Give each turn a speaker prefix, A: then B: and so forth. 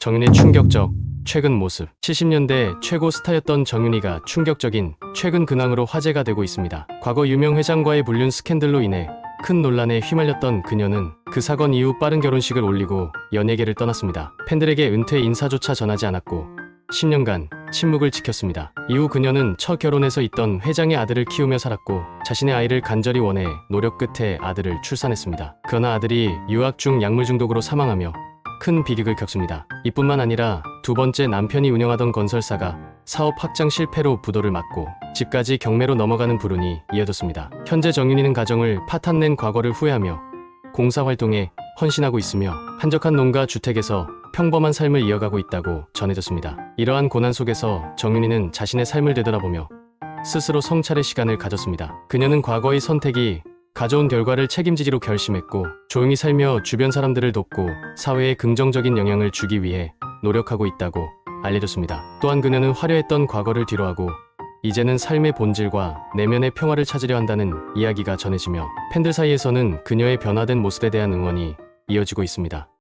A: 정윤의 충격적 최근 모습 70년대 최고 스타였던 정윤이가 충격적인 최근 근황으로 화제가 되고 있습니다. 과거 유명 회장과의 불륜 스캔들로 인해 큰 논란에 휘말렸던 그녀는 그 사건 이후 빠른 결혼식을 올리고 연예계를 떠났습니다. 팬들에게 은퇴 인사조차 전하지 않았고 10년간 침묵을 지켰습니다. 이후 그녀는 첫 결혼에서 있던 회장의 아들을 키우며 살았고 자신의 아이를 간절히 원해 노력 끝에 아들을 출산했습니다. 그러나 아들이 유학 중 약물 중독으로 사망하며 큰 비극을 겪습니다. 이뿐만 아니라 두 번째 남편이 운영하던 건설사가 사업 확장 실패로 부도를 맞고 집까지 경매로 넘어가는 불운이 이어졌습니다. 현재 정윤이는 가정을 파탄낸 과거를 후회하며 공사 활동에 헌신하고 있으며 한적한 농가 주택에서 평범한 삶을 이어가고 있다고 전해졌습니다. 이러한 고난 속에서 정윤이는 자신의 삶을 되돌아보며 스스로 성찰의 시간을 가졌습니다. 그녀는 과거의 선택이 가져온 결과를 책임지기로 결심했고 조용히 살며 주변 사람들을 돕고 사회에 긍정적인 영향을 주기 위해 노력하고 있다고 알려졌습니다. 또한 그녀는 화려했던 과거를 뒤로하고 이제는 삶의 본질과 내면의 평화를 찾으려 한다는 이야기가 전해지며 팬들 사이에서는 그녀의 변화된 모습에 대한 응원이 이어지고 있습니다.